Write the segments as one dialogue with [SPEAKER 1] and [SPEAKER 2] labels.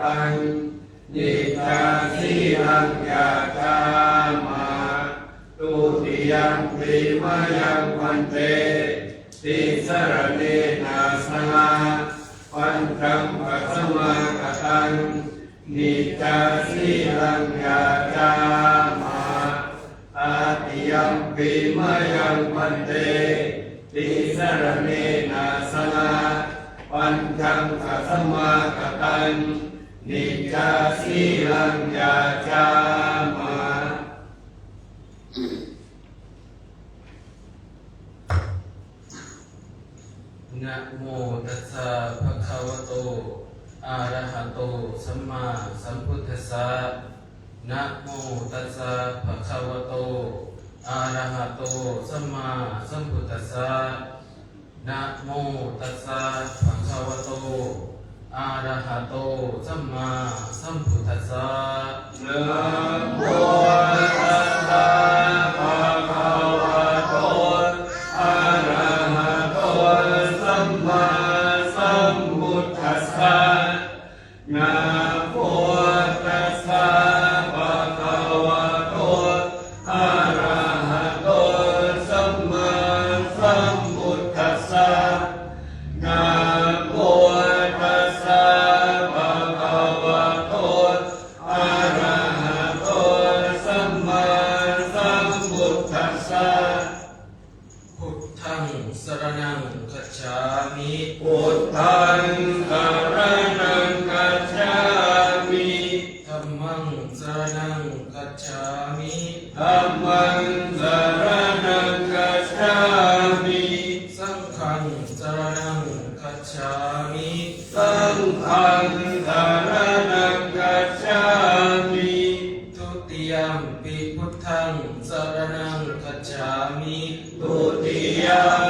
[SPEAKER 1] ตังนิจาสีลังยาจามาตุติยัมปิมายังวันเตติสรเนนาสหาปัญจังปัสมากตังนิจาสีลังยาจามาอาติยัมปิมายังวันเตติสรเนนาสหาปัญจังขสมากตัน นิจสีลังยาจามา
[SPEAKER 2] นะโมตัสสะภะคะวะโตอะระหะโตสัมมาสัมพุทธัสสะนะโมตัสสะภะคะวะโตอะระหะโตสัมมาสัมพุทธัสสะนะโมตัสสะภะคะวะโต อะระหะโตสัมมาสัมพุทธัสสะ
[SPEAKER 1] นะโมตัสสะภะคะวะโตอะระหะโตสัมมาสัมพุทธัสสะนะโมตัสสะภะคะวะโตอะระหะโตสัมมาสัม
[SPEAKER 2] งสร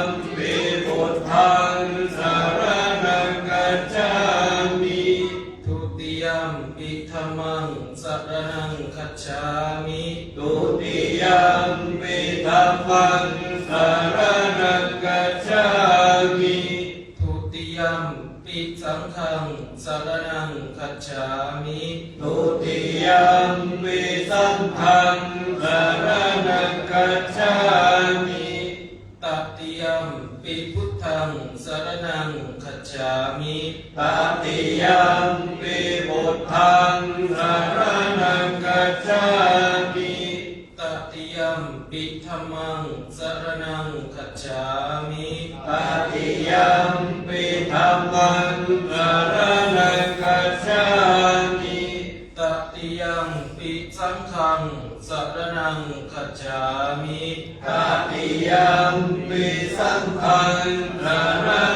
[SPEAKER 2] จามิต
[SPEAKER 1] ติยมปิธัม
[SPEAKER 2] มังสรณังคัจฉามิ
[SPEAKER 1] ตติยมปิธัมมังสรณังกัจฉามิ
[SPEAKER 2] ต
[SPEAKER 1] ติยมปิสังฆังสรณัง
[SPEAKER 2] คัจฉามิ
[SPEAKER 1] ตติยมปิสัง
[SPEAKER 2] ฆังสรณัง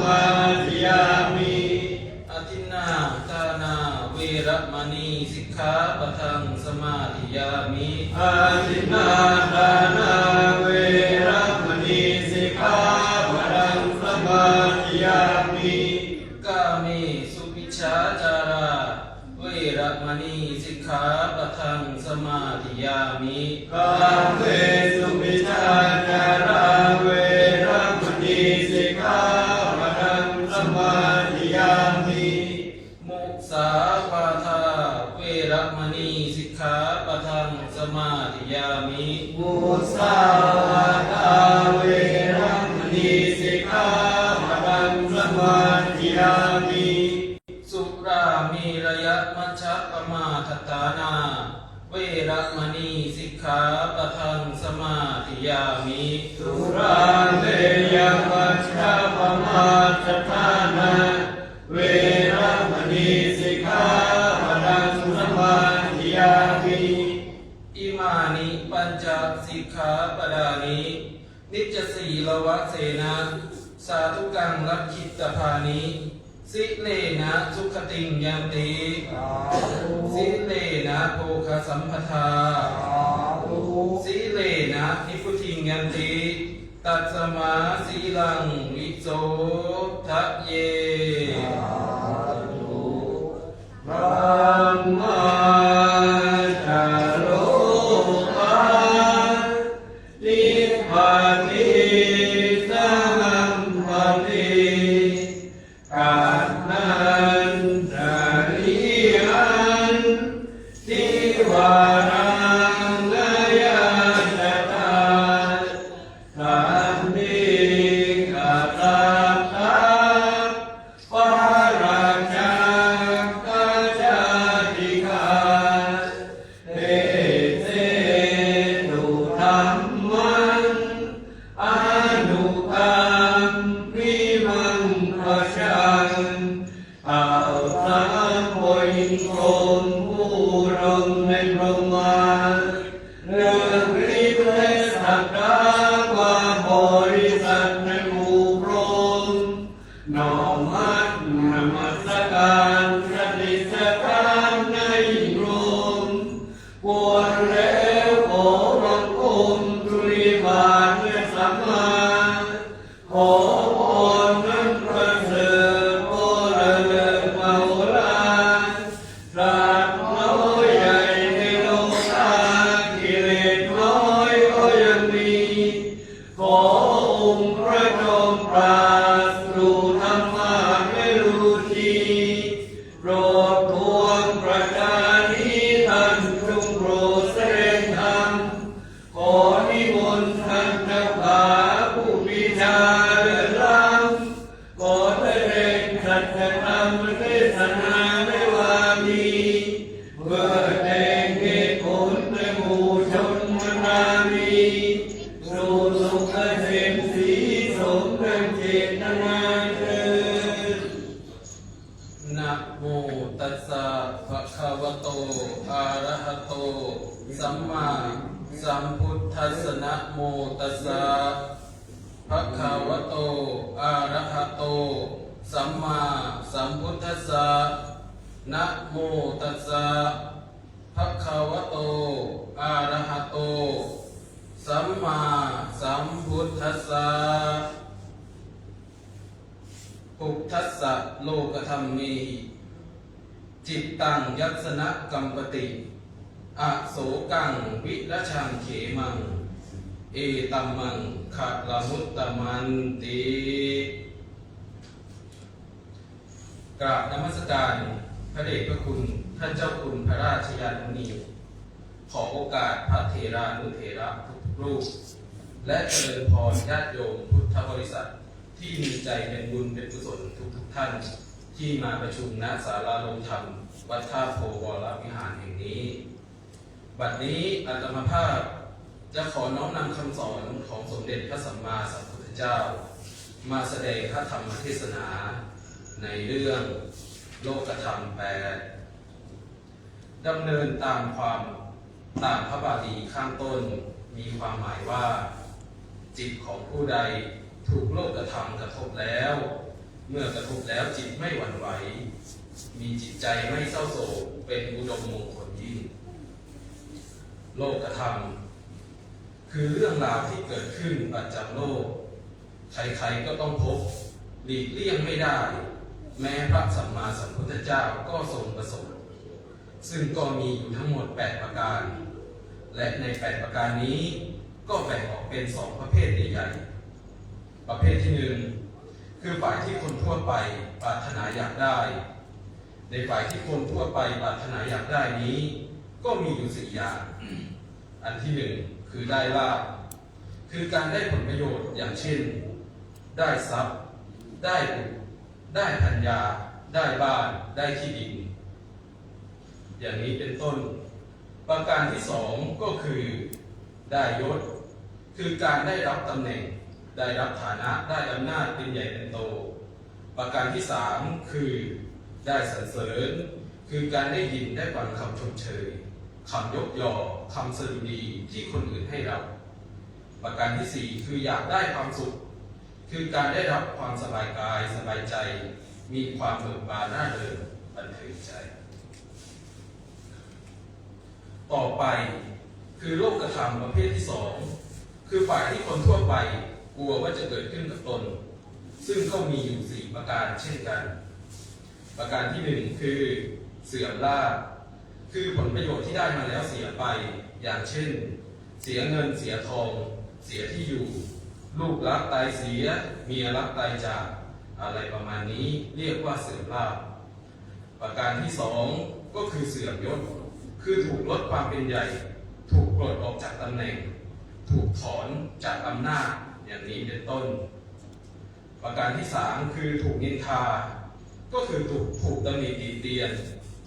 [SPEAKER 1] งสมา
[SPEAKER 2] ธิยามิอทินนาทานาเวระมณีสิกขาปะทังสมาธิยามิ
[SPEAKER 1] อาทินนาทานาเวระมณีสิกขาปะทังสมาธิยามิ
[SPEAKER 2] กาเมสุปิชาจาราเวระมณีสิกขาปะทังสมาธิยามิ
[SPEAKER 1] กาเวสุมิ สิ
[SPEAKER 2] เลนะนิพุทิงยันติตัสมาสีลังวิโสทะเย
[SPEAKER 1] พ จตนาเถิด
[SPEAKER 2] นะโมตัสสะภะคะวะโตอะระหะโต สัมมาสัมพุทธัสสะนะโมตัสสะภะคะวะโตอะระหะโต สัมมาสัมพุทธัสสะนะโมตัสสะภะคะวะโตอะระหะโต สัมมาสัมพุทธัสสะ ปุกทัสสะโลกธรรมมีจิตตังยัสนะกัมปติ อโสกังวิรชังเขมัง เอตัมมังขะละมุตตมันติกราบนมัสการพระเดชพระคุณท่านเจ้าคุณพระราชยานุนีขอโอกาสพระเทรานุเทระทุกรูป และเจริญพรญาติโยมพุทธบริษัท ที่มีใจเป็นบุญเป็นกุศลทุกทุกท่าน ที่มาประชุมณศาลาลงธรรม วัดท่าโพวรวิหารแห่งนี้ บัดนี้อาตมาภาพจะขอน้อมนำคำสอนของสมเด็จพระสัมมาสัมพุทธเจ้า มาแสดงพระธรรมเทศนา ในเรื่องโลกธรรมแปดดำเนินตามความตามพระบาลีข้างต้นมีความหมายว่า จิตของผู้ใด ถูกโลกธรรมกระทบแล้ว เมื่อกระทบแล้วจิตไม่หวั่นไหว มีจิตใจไม่เศร้าโศกเป็นอุดมมงคลยิ่ง โลกธรรมคือเรื่องราวที่เกิดขึ้นประจำโลก ใครๆก็ต้องพบหลีกเลี่ยงไม่ได้ แม้พระสัมมาสัมพุทธเจ้าก็ทรงประสบซึ่งก็มีอยู่ทั้งหมด 8 ประการ และใน 8 ประการนี้ก็แบ่งออกเป็นสองประเภทใหญ่ๆ ประเภทที่หนึ่งคือฝ่ายที่คนทั่วไปปรารถนาอยากได้ ในฝ่ายที่คนทั่วไปปรารถนาอยากได้นี้ ก็มีอยู่สี่อย่าง อันที่หนึ่งคือได้ลาภคือการได้ผลประโยชน์อย่างเช่น ได้ทรัพย์ ได้บุตรได้พัญญา ได้บ้าน ได้ที่ดิน อย่างนี้เป็นต้น ประการที่สองก็คือ ได้ยศ คือการได้รับตำแหน่ง ได้รับฐานะได้อำนาจเป็นใหญ่เป็นโต ประการที่สามคือได้สรรเสริญ คือการได้ยินได้ฟังคำชมเชยคำยกยอคำสดุดีที่คนอื่นให้เรา ประการที่สี่คืออยากได้ความสุข คือการได้รับความสบายกายสบายใจ มีความเบิกบานน่าเริงบันเทิงใจ ต่อไปคือโลกธรรมประเภทที่สองคือฝ่ายที่คนทั่วไป ลัวว่าจะเกิดขึ้นกับตน ซึ่งก็มีอยู่สี่ประการเช่นกัน ประการที่หนึ่งคือเสื่อมลาภคือผลประโยชน์ที่ได้มาแล้วเสียไป อย่างเช่น เสียเงินเสียทอง เสียที่อยู่ ลูกรักตายเสีย เมียรักตายจาก อะไรประมาณนี้เรียกว่าเสื่อมลาภประการที่สองก็คือเสื่อมยศ คือถูกลดความเป็นใหญ่ ถูกปลดออกจากตำแหน่ง ถูกถอนจากอำนาจ อย่างนี้เป็นต้น ประการที่สามคือถูกนินทา ก็คือถูกถูกตำหนิติเตียน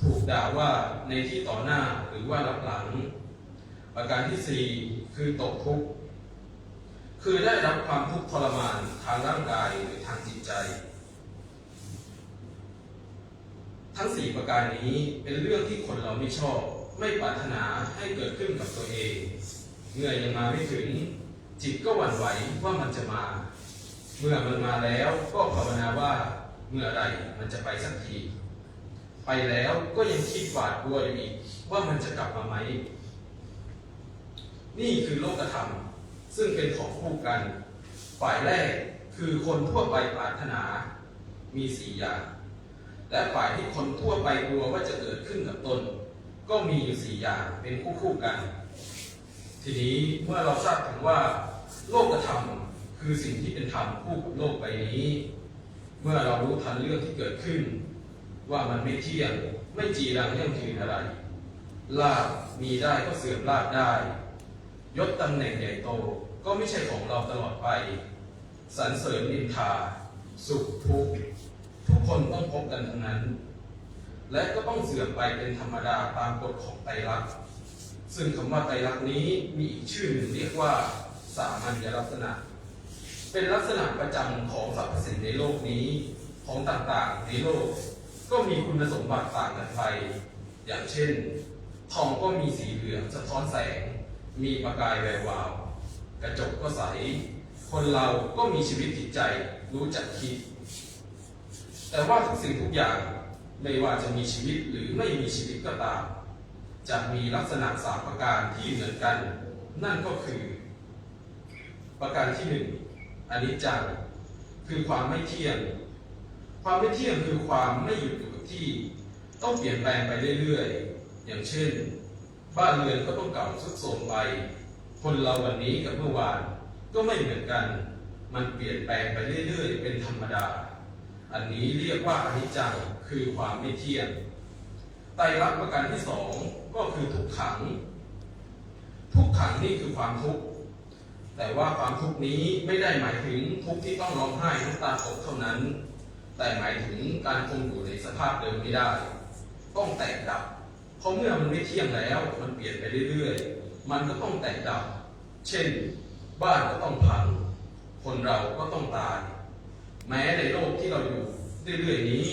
[SPEAKER 2] ถูกด่าว่าในที่ต่อหน้าหรือว่ารับหลัง ประการที่สี่คือตกทุกข์คือได้รับความทุกข์ทรมานทางร่างกายหรือทางจิตใจ ทั้งสี่ประการนี้เป็นเรื่องที่คนเราไม่ชอบ ไม่ปรารถนาให้เกิดขึ้นกับตัวเองเมื่อยังมาไม่ถึง จิตก็หวั่นไหวว่ามันจะมา เมื่อมันมาแล้วก็ภาวนาว่าเมื่อไรมันจะไปสักที ไปแล้วก็ยังคิดหวาดกลัวอยู่อีกว่ามันจะกลับมาไหม นี่คือโลกธรรม ซึ่งเป็นของคู่กัน ฝ่ายแรกคือคนทั่วไปปรารถนา มีสี่อย่าง และฝ่ายที่คนทั่วไปกลัวว่าจะเกิดขึ้นกับตน ก็มีอยู่สี่อย่างเป็นคู่คู่กัน ทีนี้เมื่อเราทราบถึงว่า โลกธรรมคือสิ่งที่เป็นธรรมคู่กับโลกใบนี้ เมื่อเรารู้ทันเรื่องที่เกิดขึ้น ว่ามันไม่เที่ยงไม่จีรังยั่งยืนอะไร ลาบมีได้ก็เสื่อมลาบได้ ยศตำแหน่งใหญ่โตก็ไม่ใช่ของเราตลอดไป สรรเสริญนินทา สุขทุกข์ทุกคนต้องพบกันทั้งนั้น และก็ต้องเสื่อมไปเป็นธรรมดาตามกฎของไตรลักษณ์ซึ่งคำว่าไตรลักษณ์นี้มีอีกชื่อหนึ่งเรียกว่า สามัญลักษณะ เป็นลักษณะประจำของสรรพสิ่งในโลกนี้ของต่างๆในโลก ก็มีคุณสมบัติต่างกันไป อย่างเช่น ทองก็มีสีเหลืองสะท้อนแสง มีประกายแวววาว กระจกก็ใส คนเราก็มีชีวิตจิตใจรู้จักคิด แต่ว่าทุกสิ่งทุกอย่างไม่ว่าจะมีชีวิตหรือไม่มีชีวิตก็ตามจะมีลักษณะสามประการที่เหมือนกัน นั่นก็คือ ประการที่หนึ่งอนิจจังคือความไม่เที่ยง ความไม่เที่ยงคือความไม่หยุดอยู่กับที่ ต้องเปลี่ยนแปลงไปเรื่อยๆ อย่างเช่น บ้านเรือนก็ต้องเก่าทรุดโทรมไป คนเราวันนี้กับเมื่อวานก็ไม่เหมือนกัน มันเปลี่ยนแปลงไปเรื่อยๆ เป็นธรรมดา อันนี้เรียกว่าอนิจจังคือความไม่เที่ยงไตรลักษณ์ประการที่สองก็คือทุกขัง ทุกขังนี่คือความทุกข์ แต่ว่าความทุกข์นี้ไม่ได้หมายถึงทุกข์ที่ต้องร้องไห้น้ำตาตกเท่านั้น แต่หมายถึงการคงอยู่ในสภาพเดิมไม่ได้ ต้องแตกดับ เพราะเมื่อมันไม่เที่ยงแล้ว มันเปลี่ยนไปเรื่อยๆ มันก็ต้องแตกดับ เช่น บ้านก็ต้องพัง คนเราก็ต้องตาย แม้ในโลกที่เราอยู่เรื่อยๆนี้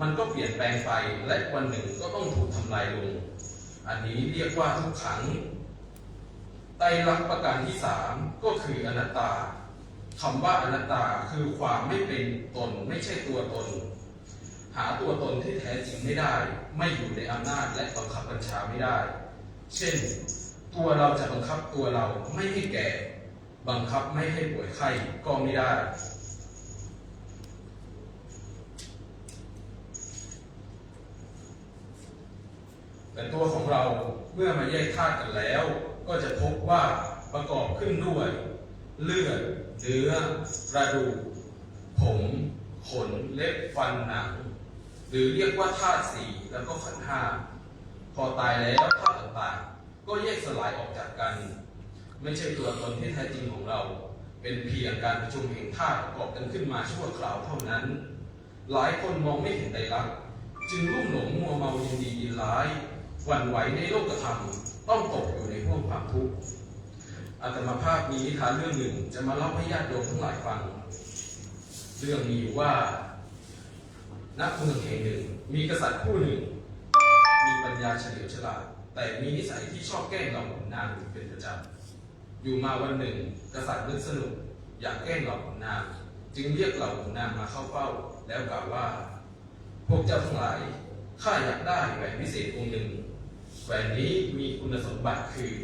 [SPEAKER 2] มันก็เปลี่ยนแปลงไปและวันหนึ่งก็ต้องถูกทำลายลง อันนี้เรียกว่าทุกขัง ไตรลักษณ์ประการที่สามก็คืออนัตตาคำว่าอนัตตาคือความไม่เป็นตนไม่ใช่ตัวตน หาตัวตนที่แท้จริงไม่ได้ ไม่อยู่ในอำนาจและบังคับบัญชาไม่ได้ เช่น ตัวเราจะบังคับตัวเราไม่ให้แก่ บังคับไม่ให้ป่วยไข้ก็ไม่ได้ แต่ตัวของเราเมื่อมาแยกธาตุกันแล้ว ก็จะพบว่าประกอบขึ้นด้วย เลือดเนื้อกระดูกผมขนเล็บฟันหนังหรือเรียกว่าธาตุสี่แล้วก็ขันธ์ห้าพอตายแล้วธาตุต่างๆก็แยกสลายออกจากกัน ไม่ใช่ตัวตนที่แท้จริงของเรา เป็นเพียงการประชุมแห่งธาตุประกอบกันขึ้นมาชั่วคราวเท่านั้น หลายคนมองไม่เห็นไตรลักษณ์จึงลุ่มหลงมัวเมายินดียินร้าย หวั่นไหวในโลกธรรมต้องตกอยู่ในห่วงความทุกข์อาตมาภาพมีนิทานเรื่องหนึ่งจะมาเล่าให้ญาติโยมทั้งหลายฟัง เรื่องมีอยู่ว่าณเมืองแห่งหนึ่ง มีกษัตริย์ผู้หนึ่ง มีปัญญาเฉลียวฉลาด แต่มีนิสัยที่ชอบแกล้งเหล่าขุนนางเป็นประจำอยู่มาวันหนึ่ง กษัตริย์นึกสนุก อยากแกล้งเหล่าขุนนางจึงเรียกเหล่าขุนนางมาเข้าเฝ้า แล้วกล่าวว่า พวกเจ้าทั้งหลายข้าอยากได้แหวนพิเศษองค์หนึ่ง แหวนนี้มีคุณสมบัติคือ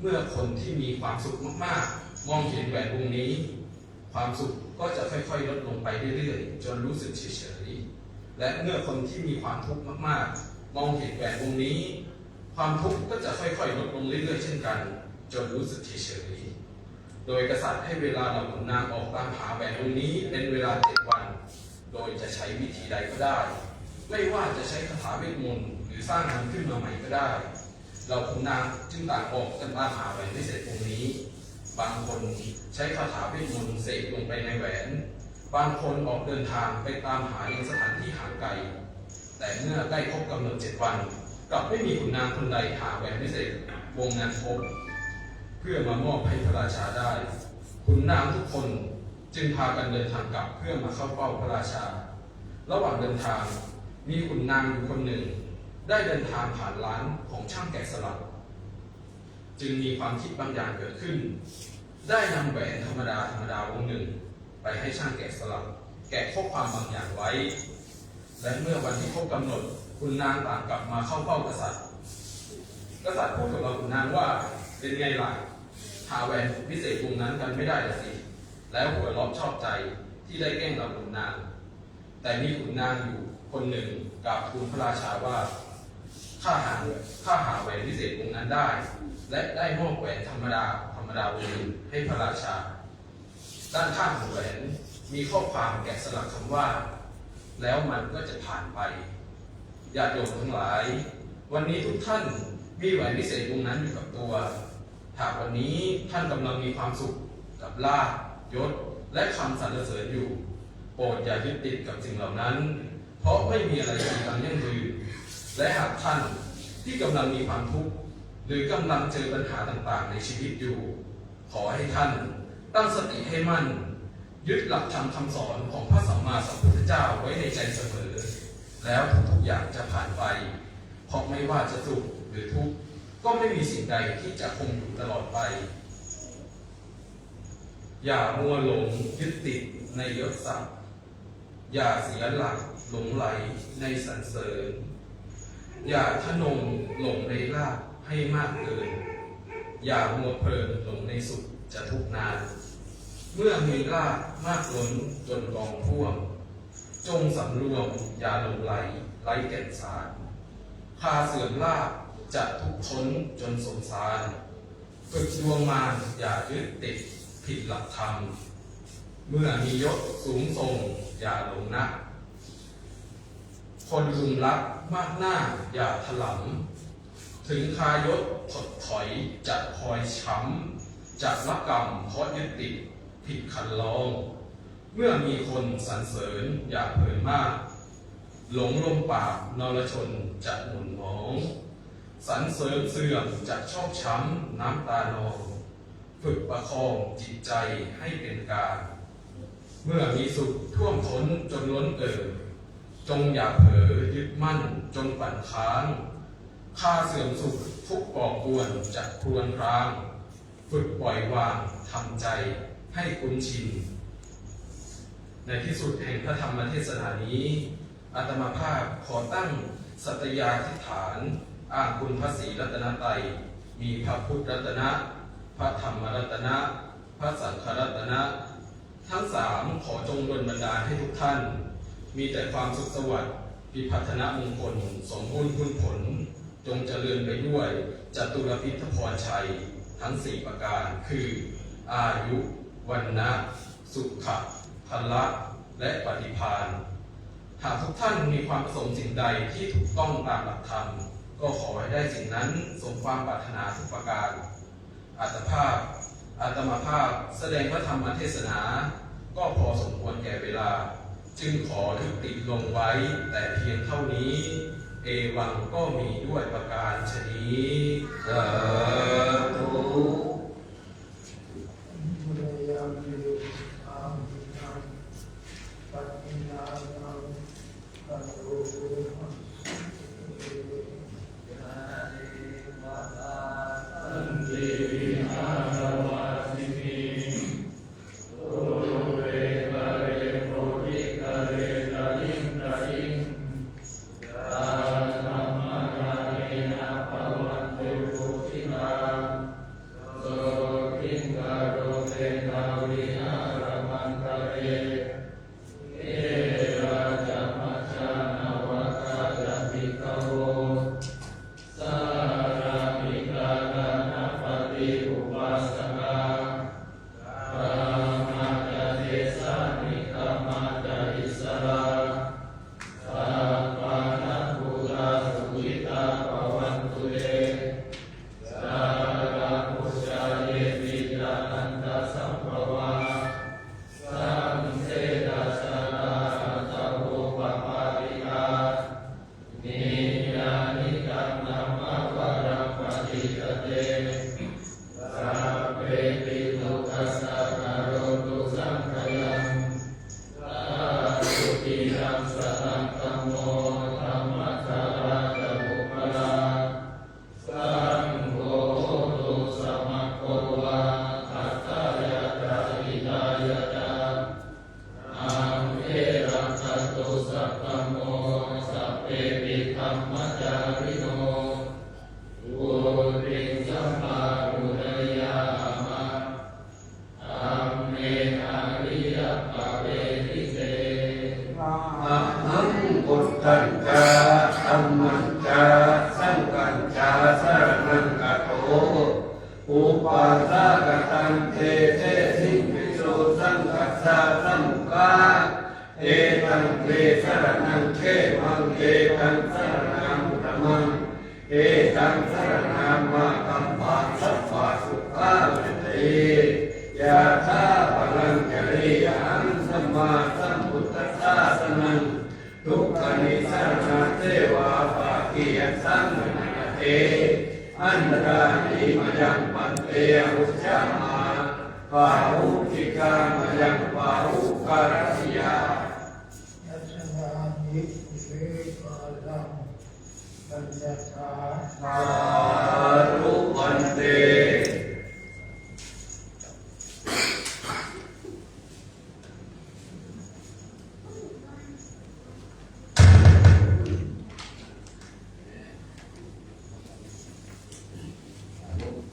[SPEAKER 2] เมื่อคนที่มีความสุขมากๆ มองเห็นแหวนวงนี้ ความสุขก็จะค่อยๆ ลดลงไปเรื่อยๆ จนรู้สึกเฉยๆ และเมื่อคนที่มีความทุกข์มากๆ มองเห็นแหวนวงนี้ ความทุกข์ก็จะค่อยๆ ลดลงเรื่อยๆ เช่นกัน จนรู้สึกเฉยๆ โดยกษัตริย์ให้เวลาเราขุนนางออกตามหาแหวนวงนี้เป็นเวลาเจ็ดวัน โดยจะใช้วิธีใดก็ได้ ไม่ว่าจะใช้คาถาเวทมนต์ รือสร้างมันขึ้นมาใหม่ก็ได้ เราขุนนางจึงต่างออกกันตามหาแหวนพิเศษวงนี้ บางคนใช้คาถาเวทมนต์เสกลงไปในแหวน บางคนออกเดินทางไปตามหายังสถานที่ห่างไกล แต่เมื่อใกล้ครบกำหนดเจ็ดวันกลับไม่มีขุนนางคนใดหาแหวนพิเศษวงนั้นพบเพื่อมามอบให้พระราชาได้ขุนนางทุกคนจึงพากันเดินทางกลับเพื่อมาเข้าเฝ้าพระราชา ระหว่างเดินทางมีขุนนางอยู่คนหนึ่ง ได้เดินทางผ่านร้านของช่างแกะสลัก จึงมีความคิดบางอย่างเกิดขึ้น ได้นำแหวนธรรมดาธรรมดาวงหนึ่ง ไปให้ช่างแกะสลัก แกะข้อความบางอย่างไว้ และเมื่อวันที่ครบกำหนดคุณนางต่างกลับมาเข้าเฝ้ากษัตริย์ กษัตริย์พูดกับเราคุณนางว่าเป็นไงล่ะหาแหวนพิเศษวงนั้นกันไม่ได้ละสิ แล้วหัวเราะชอบใจที่ได้แกล้งเราคุณนาง แต่มีขุนนางอยู่คนหนึ่งกราบทูลพระราชาว่า ข้าหาข้าหาแหวนพิเศษวงนั้นได้ และได้มอบแหวนธรรมดาธรรมดาวงหนึ่งให้พระราชา ด้านข้างของแหวนมีข้อความแกะสลักคำว่า แล้วมันก็จะผ่านไปญาติโยมทั้งหลาย วันนี้ทุกท่านมีแหวนพิเศษวงนั้นอยู่กับตัวหากวันนี้ท่านกำลังมีความสุขกับลาภยศและคำสรรเสริญอยู่ โปรดอย่ายึดติดกับสิ่งเหล่านั้น เพราะไม่มีอะไรมีการยั่งยืน และหากท่านที่กำลังมีความทุกข์หรือกำลังเจอปัญหาต่างๆ ในชีวิตอยู่ ขอให้ท่านตั้งสติให้มั่น ยึดหลักธรรมคำสอนของพระสัมมาสัมพุทธเจ้าไว้ในใจเสมอ แล้วทุกๆอย่างจะผ่านไปเพราะไม่ว่าจะสุขหรือทุกข์ก็ไม่มีสิ่งใดที่จะคงอยู่ตลอดไป อย่ามัวหลงยึดติดในยศศักดิ์อย่าเสียหลักหลงไหลในสรรเสริญ อย่าทะนงหลงในลาภให้มากเกิน อย่ามัวเพลินหลงในสุขจะทุกนาน เมื่อมีลาภมากล้นจนกองท่วม จงสำรวมอย่าหลงไหลไร้แก่นสารพาเสื่อมลาภจะทุกข์ทนจนสงสารฝึกดวงมารอย่ายึดติดผิดหลักธรรม เมื่อมียศสูงส่งอย่าหลงนัก คนลุมลักมากหน้าอย่าถลำถึงคายศถดถอยจะคอยช้ำจะละกรรมเพราะยึดติดผิดคันลอง เมื่อมีคนสรรเสริญอย่าเผยมาก หลงลมปากนรชนจะหมุนหมองสรรเสริญเสื่อมจะชอกช้ำน้ำตานอง ฝึกประคองจิตใจให้เป็นกลางเมื่อมีสุขท่วมท้นจนล้นเอ่อ จงอย่าเผลอยึดมั่นจนปั่นค้างค่าเสื่อมสุขทุกก่อกวนจะครวนคราง ฝึกปล่อยวางทำใจให้คุ้นชิน ในที่สุดแห่งพระธรรมเทศนานี้อาตมาภาพขอตั้งสัตยาธิฐานอ้างคุณพระศรีรัตนตยมีพระพุทธรัตนะ พระธรรมรัตนะ พระสังฆรัตนะ ทั้งสามขอจงดลบันดาลให้ทุกท่าน มีแต่ความสุขสวัสดิ์พิพัฒนมงคล สมบูรณ์คุณผล จงเจริญไปด้วยจตุรพิทพรชัย ทั้งสี่ประการคือ อายุ วันนะสุขะพละและปฏิภาณหากทุกท่านมีความประสงค์สิ่งใดที่ถูกต้องตามหลักธรรม ก็ขอให้ได้สิ่งนั้นสมความปรารถนาทุกประการอาตภาพอาตมาภาพแสดงพระธรรมเทศนา ก็พอสมควรแก่เวลา จึงขอยุติลงไว้แต่เพียงเท่านี้ เอวังก็มีด้วยประการชนี้
[SPEAKER 1] สาธุ rahmatan รังจริยันสัมมาสัมพุทธัสสะสนังทุกขนิสรณะเทวาภาคียสังมะเตอันตรานิมยังปันเตอุชฌามาปาหุติกามยังปาหุการสิยา
[SPEAKER 3] ยัชนามิเวปาลังปัญญา
[SPEAKER 1] สา